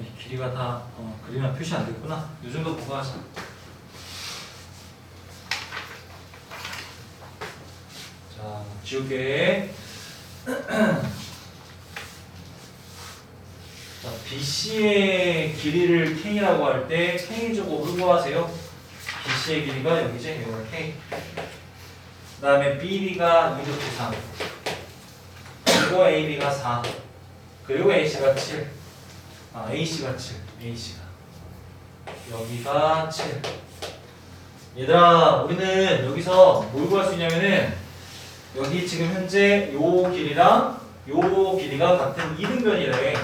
이 길이가 다 어, 그림에 표시 안 됐구나. 이 정도 보고 하자. 자, 지울게. 자, BC의 길이를 K라고 할 때 K 제곱을 구하세요. BC의 길이가 여기지, 이거 K. 그 다음에 BD가 2루트 3. 그리고 AB가 4. 그리고 AC가 7. 아, AC가 7. AC가. 여기가 7. 얘들아, 우리는 여기서 뭘 구할 수 있냐면은 여기 지금 현재 요 길이랑 요 길이가 같은 이등변이래.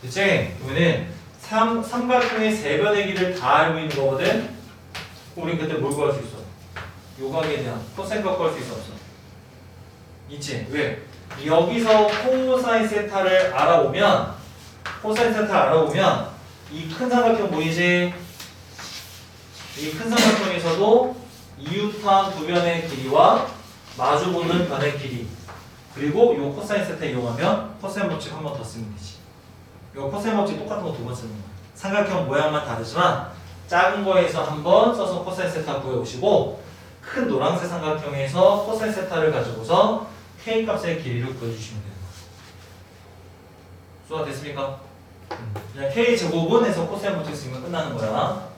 그치? 그러면은 삼, 삼각형의 세 변의 길이를 다 알고 있는 거거든? 우리 그때 뭘 구할 수 있어? 요각에 대한 각 구할 수 있어 없어? 있지? 왜? 여기서 코사인 세타를 알아보면 코사인 세타를 알아보면 이 큰 삼각형 보이지? 이 큰 삼각형에서도 이웃한 두 변의 길이와 마주보는 변의 길이 그리고 요 코사인 세타 이용하면 코사인 법칙 한 번 더 쓰면 되지. 요 코사인 법칙 똑같은 거 두 번 쓰는 거야. 삼각형 모양만 다르지만 작은 거에서 한 번 써서 코사인 세타 구해오시고 큰 노란색 삼각형에서 코사인 세타를 가지고서 k 값의 길이를 구해주시면 거예요 수가 됐습니까? 음. 그냥 k 제곱은 해서 코사인 법칙 쓰면 끝나는 거야